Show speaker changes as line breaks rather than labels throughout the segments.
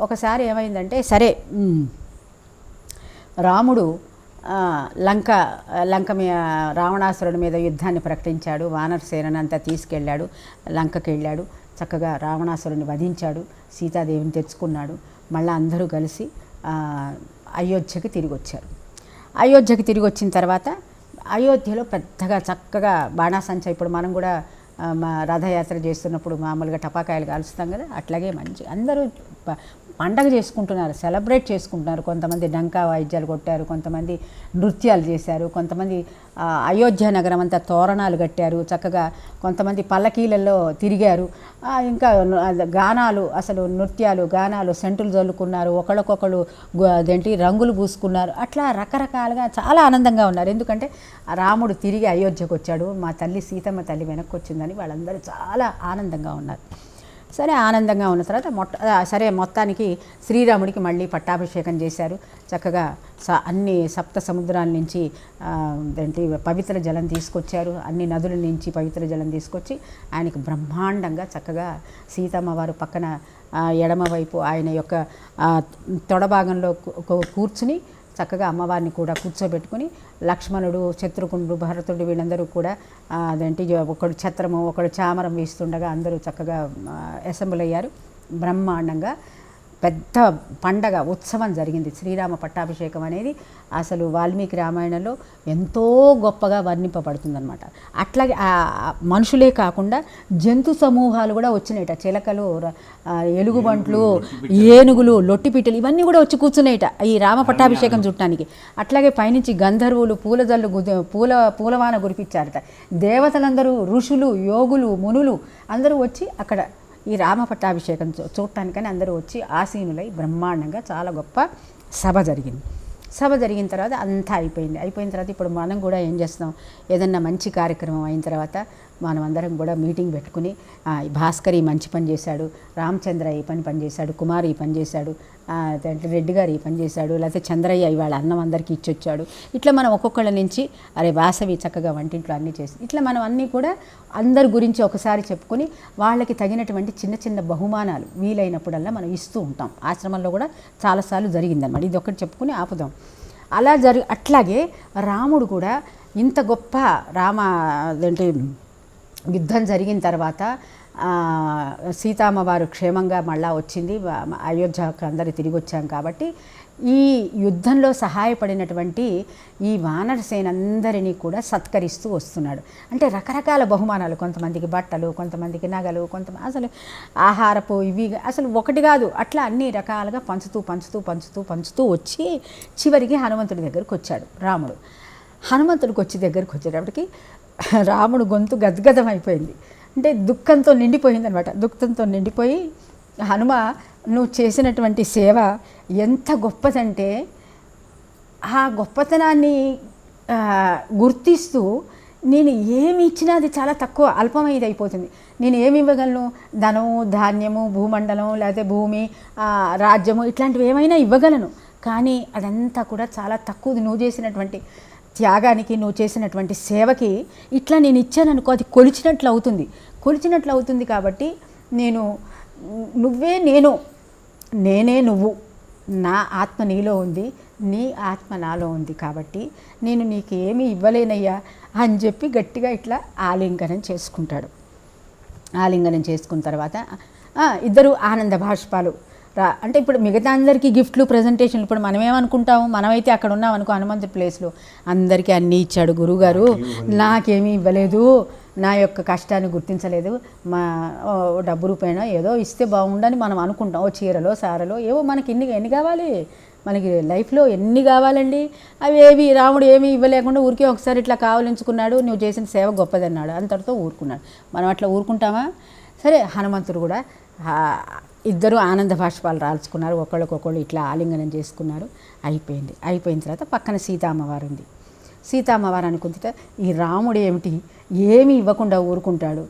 ఒకసారి ఏమైందంటే సరే రాముడు లంక లంక మీ రావణాసురుడి మీద యుద్ధాన్ని ప్రకటించాడు వానర సేనని తీసుకెళ్ళాడు లంకకి వెళ్ళాడు చక్కగా రావణాసురుడిని వధించాడు సీతాదేవిని తెచ్చుకున్నాడు మళ్ళీ అందరూ కలిసి అయోధ్యకి తిరిగి వచ్చారు. అయోధ్యకి తిరిగి వచ్చిన తర్వాత అయోధ్యలో పెద్దగా చక్కగా బాణాసంచ ఇప్పుడు మనం కూడా మా రథయాత్ర చేస్తున్నప్పుడు మామూలుగా టపాకాయలు కాలుస్తాం కదా అట్లాగే మంచి అందరూ పండగ చేసుకుంటున్నారు సెలబ్రేట్ చేసుకుంటున్నారు. కొంతమంది డంకా వాయిద్యాలు కొట్టారు కొంతమంది నృత్యాలు చేశారు కొంతమంది అయోధ్య నగరం అంతా తోరణాలు కట్టారు చక్కగా కొంతమంది పల్లకీలలో తిరిగారు. ఇంకా గానాలు అసలు నృత్యాలు గానాలు సెంటులు చల్లుకున్నారు ఒకళ్ళకొకళ్ళు అదేంటి రంగులు పూసుకున్నారు. అట్లా రకరకాలుగా చాలా ఆనందంగా ఉన్నారు. ఎందుకంటే రాముడు తిరిగి అయోధ్యకు వచ్చాడు మా తల్లి సీతమ్మ తల్లి వెనక్కి వచ్చిందని వాళ్ళందరూ చాలా ఆనందంగా ఉన్నారు. సరే ఆనందంగా ఉన్న తర్వాత మొట్ట సరే మొత్తానికి శ్రీరాముడికి మళ్ళీ పట్టాభిషేకం చేశారు. చక్కగా స అన్ని సప్త సముద్రాల నుంచి ఏంటి పవిత్ర జలం తీసుకొచ్చారు. అన్ని నదుల నుంచి పవిత్ర జలం తీసుకొచ్చి ఆయనకు బ్రహ్మాండంగా చక్కగా సీతమ్మ వారు పక్కన ఎడమవైపు ఆయన యొక్క తొడభాగంలో తొడ భాగంలో కూర్చుని చక్కగా అమ్మవారిని కూడా కూర్చోబెట్టుకుని లక్ష్మణుడు శత్రుఘ్నుడు భరతుడు వీళ్ళందరూ కూడా అదేంటి ఒకడు ఛత్రము ఒకడు చామరం వేస్తుండగా అందరూ చక్కగా అసెంబ్లీ అయ్యారు బ్రహ్మాండంగా. పెద్ద పండగ ఉత్సవం జరిగింది. శ్రీరామ పట్టాభిషేకం అనేది అసలు వాల్మీకి రామాయణంలో ఎంతో గొప్పగా వర్ణింపబడుతుందన్నమాట. అట్లాగే మనుషులే కాకుండా జంతు సమూహాలు కూడా వచ్చినాయట. చిలకలు ఎలుగుబంట్లు ఏనుగులు లొట్టిపిట్టలు ఇవన్నీ కూడా వచ్చి కూర్చున్నాయట ఈ రామ పట్టాభిషేకం చుట్టానికి అట్లాగే పైనుంచి గంధర్వులు పూలజల్లు పూల పూలవాన కురిపించారట దేవతలందరూ ఋషులు యోగులు మునులు అందరూ వచ్చి అక్కడ ఈ రామ పట్టాభిషేకం చూ చూడటానికని అందరూ వచ్చి ఆసీనులై బ్రహ్మాండంగా చాలా గొప్ప సభ జరిగింది. సభ జరిగిన తర్వాత అంతా అయిపోయింది. అయిపోయిన తర్వాత ఇప్పుడు మనం కూడా ఏం చేస్తాం ఏదన్నా మంచి కార్యక్రమం అయిన తర్వాత మనం అందరం కూడా మీటింగ్ పెట్టుకుని భాస్కర్ ఈ మంచి పని చేశాడు రామచంద్ర ఈ పని పని చేశాడు కుమార్ ఈ పని చేశాడు అంటే రెడ్డి గారు ఈ పని చేశాడు లేకపోతే చంద్రయ్య ఇవాళ అన్నం అందరికీ ఇచ్చొచ్చాడు. ఇట్లా మనం ఒక్కొక్కళ్ళ నుంచి అరే వాసవి చక్కగా వంటింట్లో అన్నీ చేసి ఇట్లా మనం అన్నీ కూడా అందరి గురించి ఒకసారి చెప్పుకొని వాళ్ళకి తగినటువంటి చిన్న చిన్న బహుమానాలు వీలైనప్పుడల్లా మనం ఇస్తూ ఉంటాం. ఆశ్రమంలో కూడా చాలాసార్లు జరిగిందనమాట ఇది ఒకటి చెప్పుకుని ఆపుదాం. అలా జరి అట్లాగే రాముడు కూడా ఇంత గొప్ప రామ అదేంటి యుద్ధం జరిగిన తర్వాత సీతామ్మవారు క్షేమంగా మళ్ళా వచ్చింది. అయోధ్యకు అందరూ తిరిగి వచ్చాం కాబట్టి ఈ యుద్ధంలో సహాయపడినటువంటి ఈ వానరసేనందరినీ కూడా సత్కరిస్తూ వస్తున్నాడు. అంటే రకరకాల బహుమానాలు కొంతమందికి బట్టలు కొంతమందికి నగలు కొంతమంది అసలు ఆహారపు ఇవి అసలు ఒకటి కాదు అట్లా అన్ని రకాలుగా పంచుతూ పంచుతూ పంచుతూ పంచుతూ వచ్చి చివరికి హనుమంతుడి దగ్గరికి వచ్చాడు రాముడు. హనుమంతుడికి వచ్చి దగ్గరికి వచ్చేటప్పటికి రాముడు గొంతు గద్గదం అయిపోయింది. అంటే దుఃఖంతో నిండిపోయింది అనమాట దుఃఖంతో నిండిపోయి హనుమ నువ్వు చేసినటువంటి సేవ ఎంత గొప్పదంటే ఆ గొప్పతనాన్ని గుర్తిస్తూ నేను ఏమి ఇచ్చినా అది చాలా తక్కువ అల్పమైది అయిపోతుంది నేను ఏమి ఇవ్వగలను? ధనము ధాన్యము భూమండలం లేకపోతే భూమి రాజ్యము ఇట్లాంటివి ఏమైనా ఇవ్వగలను. కానీ అదంతా కూడా చాలా తక్కువది. నువ్వు చేసినటువంటి త్యాగానికి నువ్వు చేసినటువంటి సేవకి ఇట్లా నేను ఇచ్చాను అనుకో అది కొలిచినట్లు అవుతుంది. కొలిచినట్లు అవుతుంది కాబట్టి నేను నువ్వే నేను నేనే నువ్వు. నా ఆత్మ నీలో ఉంది నీ ఆత్మ నాలో ఉంది కాబట్టి నేను నీకు ఏమీ ఇవ్వలేనయ్యా అని చెప్పి గట్టిగా ఇట్లా ఆలింగనం చేసుకుంటాడు. ఆలింగనం చేసుకున్న తర్వాత ఇద్దరు ఆనంద భాష్పాలు అంటే ఇప్పుడు మిగతా అందరికీ గిఫ్ట్లు ప్రజెంటేషన్లు ఇప్పుడు మనం ఏమనుకుంటాము మనమైతే అక్కడ ఉన్నాం అనుకో హనుమంతుడి ప్లేస్లో అందరికీ అన్నీ ఇచ్చాడు గురుగారు. నాకేమీ ఇవ్వలేదు. నా యొక్క కష్టాన్ని గుర్తించలేదు. మా డబ్బు రూపాయన ఏదో ఇస్తే బాగుండని మనం అనుకుంటాం. ఓ చీరలో సారలో ఏవో మనకి ఎన్ని ఎన్ని కావాలి? మనకి లైఫ్లో ఎన్ని కావాలండి? అవి ఏవి రాముడు ఏమీ ఇవ్వలేకుండా ఊరికే ఒకసారి ఇట్లా కావలించుకున్నాడు. నువ్వు చేసిన సేవ గొప్పదన్నాడు. అంతటితో ఊరుకున్నాడు. మనం అట్లా ఊరుకుంటామా? సరే హనుమంతుడు కూడా ఇద్దరు ఆనంద భాష్పాలు రాల్చుకున్నారు. ఒకళ్ళకొకళ్ళు ఇట్లా ఆలింగనం చేసుకున్నారు. అయిపోయింది. అయిపోయిన తర్వాత పక్కన సీతామ్మవారు ఉంది సీతామ్మవారు అనుకుంటే ఈ రాముడు ఏమిటి ఏమీ ఇవ్వకుండా ఊరుకుంటాడు.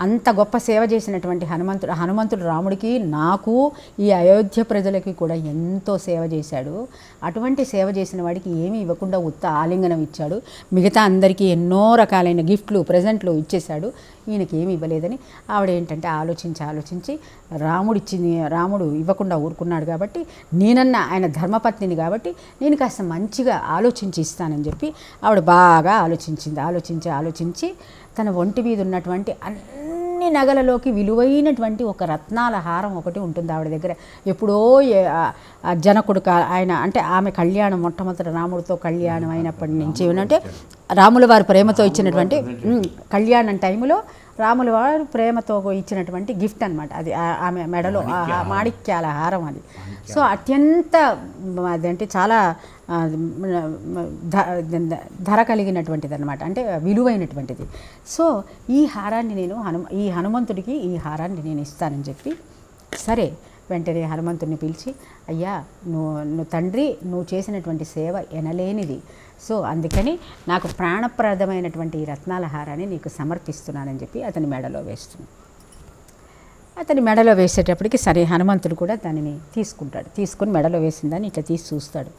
అంత గొప్ప సేవ చేసినటువంటి హనుమంతుడు హనుమంతుడు రాముడికి నాకు ఈ అయోధ్య ప్రజలకి కూడా ఎంతో సేవ చేశాడు. అటువంటి సేవ చేసిన వాడికి ఏమీ ఇవ్వకుండా ఉత్త ఆలింగనం ఇచ్చాడు. మిగతా అందరికీ ఎన్నో రకాలైన గిఫ్ట్లు ప్రజెంట్లు ఇచ్చేశాడు. ఈయనకి ఏమి ఇవ్వలేదని ఆవిడ ఏంటంటే ఆలోచించి ఆలోచించి రాముడు ఇచ్చింది రాముడు ఇవ్వకుండా ఊరుకున్నాడు కాబట్టి నేనన్న ఆయన ధర్మపత్నిని కాబట్టి నేను కాస్త మంచిగా ఆలోచించి ఇస్తానని చెప్పి ఆవిడ బాగా ఆలోచించింది. ఆలోచించి ఆలోచించి తన ఒంటి మీద ఉన్నటువంటి అన్ని నగలలోకి విలువైనటువంటి ఒక రత్నాల హారం ఒకటి ఉంటుంది ఆవిడ దగ్గర. ఎప్పుడో జనకుడు ఆయన అంటే ఆమె కళ్యాణం మొట్టమొదటి రాముడితో కళ్యాణం అయినప్పటి నుంచి ఏమంటే రాముల వారి ప్రేమతో ఇచ్చినటువంటి కళ్యాణం టైంలో రాముల వారు ప్రేమతో ఇచ్చినటువంటి గిఫ్ట్ అనమాట అది ఆమె మెడలో మాణిక్యాల హారం. అది. సో అత్యంత అదంటే చాలా ధర కలిగినటువంటిది అనమాట అంటే విలువైనటువంటిది. సో ఈ హారాన్ని నేను హనుమ ఈ హనుమంతుడికి ఈ హారాన్ని నేను ఇస్తానని చెప్పి సరే వెంటనే హనుమంతుడిని పిలిచి అయ్యా నువ్వు నువ్వు తండ్రి నువ్వు చేసినటువంటి సేవ ఎనలేనిది. సో అందుకని నాకు ప్రాణప్రదమైనటువంటి ఈ రత్నాల హారాన్ని నీకు సమర్పిస్తున్నానని చెప్పి అతని మెడలో వేస్తుంది. అతని మెడలో వేసేటప్పటికి సరే హనుమంతుడు కూడా దానిని తీసుకుంటాడు. తీసుకుని మెడలో వేసిందని ఇట్లా తీసి చూస్తాడు.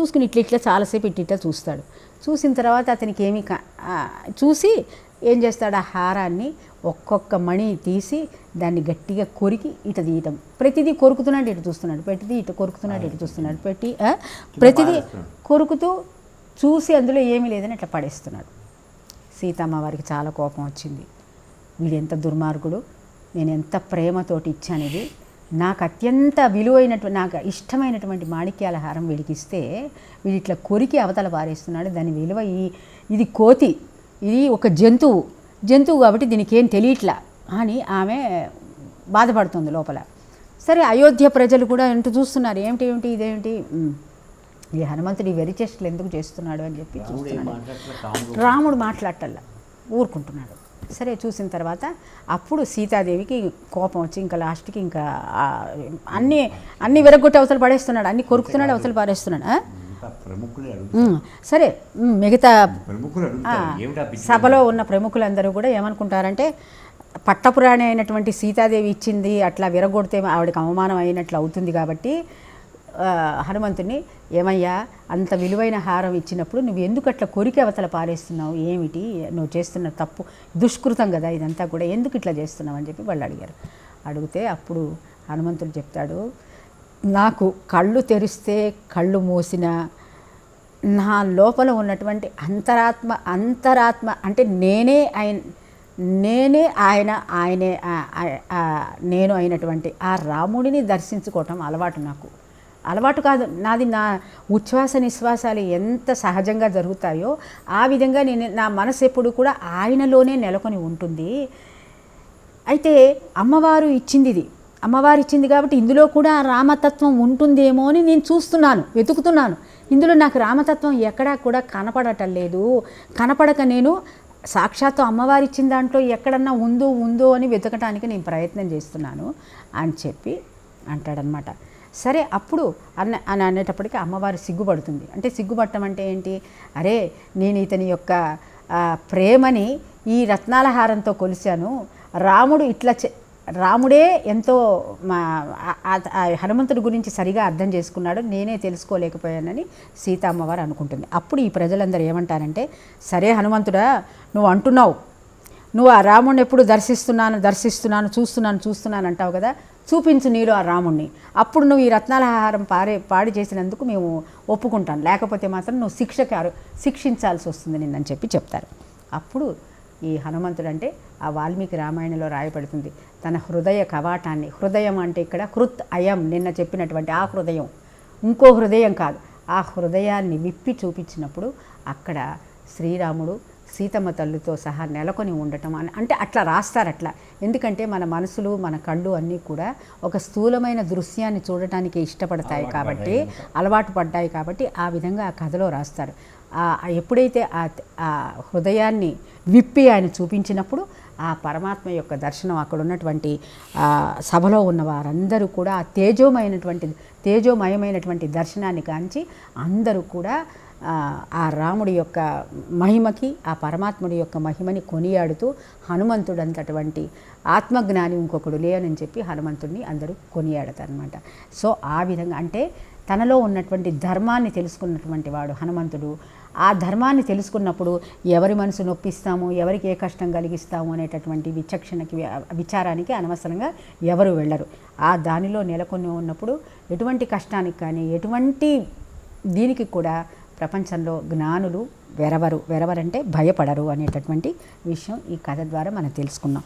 చూసుకుని ఇట్లా ఇట్లా చాలాసేపు ఇట్లా ఇట్లా చూస్తాడు. చూసిన తర్వాత అతనికి ఏమి కా- చూసి ఏం చేస్తాడు? ఆ హారాన్ని ఒక్కొక్క మణి తీసి దాన్ని గట్టిగా కొరికి ఇట తీయటం. ప్రతిదీ కొరుకుతున్నాడు ఇటు చూస్తున్నాడు. ప్రతిదీ ఇటు కొరుకుతున్నాడు ఇటు చూస్తున్నాడు. పెట్టి ప్రతిదీ కొరుకుతూ చూసి అందులో ఏమీ లేదని అట్లా పడేస్తున్నాడు. సీతమ్మ వారికి చాలా కోపం వచ్చింది. వీడు ఎంత దుర్మార్గుడు నేను ఎంత ప్రేమతోటి ఇచ్చాను ఇది నాకు అత్యంత విలువైనటువంటి నాకు ఇష్టమైనటువంటి మాణిక్యాల హారం వీడికి ఇస్తే వీడు ఇట్లా కొరికి అవతల పారేస్తున్నాడు. దాని విలువ ఈ ఇది కోతి. ఇది ఒక జంతువు జంతువు కాబట్టి దీనికి ఏం తెలియట్లా అని ఆమె బాధపడుతుంది లోపల. సరే అయోధ్య ప్రజలు కూడా ఎంటూ చూస్తున్నారు ఏమిటి ఏమిటి ఇదేమిటి? ఈ హనుమంతుడు ఈ వెరి చేష్టలు ఎందుకు చేస్తున్నాడు? అని చెప్పి చూస్తున్నాడు. రాముడు మాట్లాడటల్లా ఊరుకుంటున్నాడు. సరే చూసిన తర్వాత అప్పుడు సీతాదేవికి కోపం వచ్చి ఇంకా లాస్ట్కి ఇంకా అన్ని అన్ని విరగొట్టి అవతల పడేస్తున్నాడు అన్ని కొరుకుతున్నాడు అవతల పారేస్తున్నాడు?
ఇంకా ప్రముఖులే
సరే మిగతా
ప్రముఖులు
సభలో ఉన్న ప్రముఖులందరూ కూడా ఏమనుకుంటారంటే పట్టపురాణి అయినటువంటి సీతాదేవి ఇచ్చింది అట్లా విరగొడితే ఆవిడకి అవమానం అయినట్లు అవుతుంది కాబట్టి ఆ, హనుమంతుని ఏమయ్యా అంత విలువైన హారం ఇచ్చినప్పుడు నువ్వు ఎందుకు అట్లా కొరికి అవతల పారేస్తున్నావు? ఏమిటి? నువ్వు చేస్తున్న తప్పు దుష్కృతం కదా ఇదంతా కూడా. ఎందుకు ఇట్లా చేస్తున్నావు? అని చెప్పి వాళ్ళు అడిగారు. అడిగితే అప్పుడు హనుమంతుడు చెప్తాడు నాకు కళ్ళు తెరిస్తే కళ్ళు మూసిన నా లోపల ఉన్నటువంటి అంతరాత్మ అంతరాత్మ అంటే నేనే ఆయన నేనే ఆయన ఆయనే నేను అయినటువంటి ఆ రాముడిని దర్శించుకోవటం అలవాటు నాకు. అలవాటు కాదు నాది నా ఉచ్ఛ్వాస నిశ్వాసాలు ఎంత సహజంగా జరుగుతాయో ఆ విధంగా నేను నా మనసు ఎప్పుడు కూడా ఆయనలోనే నెలకొని ఉంటుంది. అయితే అమ్మవారు ఇచ్చింది ఇది. అమ్మవారు ఇచ్చింది కాబట్టి ఇందులో కూడా రామతత్వం ఉంటుందేమో అని నేను చూస్తున్నాను వెతుకుతున్నాను. ఇందులో నాకు రామతత్వం ఎక్కడా కూడా కనపడటం లేదు. కనపడక నేను సాక్షాత్తు అమ్మవారు ఇచ్చిన దాంట్లో ఎక్కడన్నా ఉందో ఉందో అని వెతకటానికి నేను ప్రయత్నం చేస్తున్నాను అని చెప్పి అంటాడనమాట. సరే అప్పుడు అన్న అని అనేటప్పటికీ అమ్మవారు సిగ్గుపడుతుంది. అంటే సిగ్గుపడటం అంటే ఏంటి? అరే నేను ఇతని యొక్క ప్రేమని ఈ రత్నాల హారంతో కొలిశాను. రాముడు ఇట్లా చె రాముడే ఎంతో మా హనుమంతుడి గురించి సరిగా అర్థం చేసుకున్నాడు. నేనే తెలుసుకోలేకపోయానని సీతమ్మవారు అనుకుంటుంది. అప్పుడు ఈ ప్రజలందరూ ఏమంటారంటే సరే హనుమంతుడా నువ్వు అంటున్నావు. నువ్వు ఆ రాముడిని ఎప్పుడు దర్శిస్తున్నాను దర్శిస్తున్నాను చూస్తున్నాను చూస్తున్నాను అంటావు కదా? చూపించు నీలో ఆ రాముణ్ణి. అప్పుడు నువ్వు ఈ రత్నాలహారం పారే పాడి చేసినందుకు మేము ఒప్పుకుంటాం. లేకపోతే మాత్రం నువ్వు శిక్షకారు శిక్షించాల్సి వస్తుంది నిన్నని చెప్పి చెప్తారు. అప్పుడు ఈ హనుమంతుడు అంటే ఆ వాల్మీకి రామాయణంలో రాయబడుతుంది. తన హృదయ కవాటాన్ని హృదయం అంటే ఇక్కడ హృత్ అయం నిన్న చెప్పినటువంటి ఆ హృదయం. ఇంకో హృదయం కాదు. ఆ హృదయాన్ని విప్పి చూపించినప్పుడు అక్కడ శ్రీరాముడు సీతమ్మ తల్లితో సహా నెలకొని ఉండటం అని అంటే అట్లా రాస్తారు అట్లా. ఎందుకంటే మన మనసులు మన కళ్ళు అన్నీ కూడా ఒక స్థూలమైన దృశ్యాన్ని చూడటానికి ఇష్టపడతాయి కాబట్టి అలవాటు పడ్డాయి కాబట్టి ఆ విధంగా ఆ కథలో రాస్తారు. ఎప్పుడైతే ఆ ఆ హృదయాన్ని విప్పి ఆయన చూపించినప్పుడు ఆ పరమాత్మ యొక్క దర్శనం అక్కడ ఉన్నటువంటి సభలో ఉన్న వారందరూ కూడా ఆ తేజోమైనటువంటి తేజోమయమైనటువంటి దర్శనాన్ని కాంచి అందరూ కూడా ఆ, రాముడి యొక్క మహిమకి ఆ పరమాత్ముడి యొక్క మహిమని కొనియాడుతూ హనుమంతుడంతటువంటి ఆత్మజ్ఞాని ఇంకొకడు లేనని చెప్పి హనుమంతుడిని అందరూ కొనియాడతారనమాట సో ఆ విధంగా అంటే తనలో ఉన్నటువంటి ధర్మాన్ని తెలుసుకున్నటువంటి వాడు హనుమంతుడు. ఆ ధర్మాన్ని తెలుసుకున్నప్పుడు ఎవరి మనసు నొప్పిస్తాము ఎవరికి ఏ కష్టం కలిగిస్తాము అనేటటువంటి విచక్షణకి విచారానికి అనవసరంగా ఎవరు వెళ్ళరు. ఆ దానిలో నెలకొని ఉన్నప్పుడు ఎటువంటి కష్టానికి కానీ ఎటువంటి దీనికి కూడా ప్రపంచంలో జ్ఞానులు వెరవరు. వెరవరంటే భయపడరు అనేటటువంటి విషయం ఈ కథ ద్వారా మనం తెలుసుకున్నాం.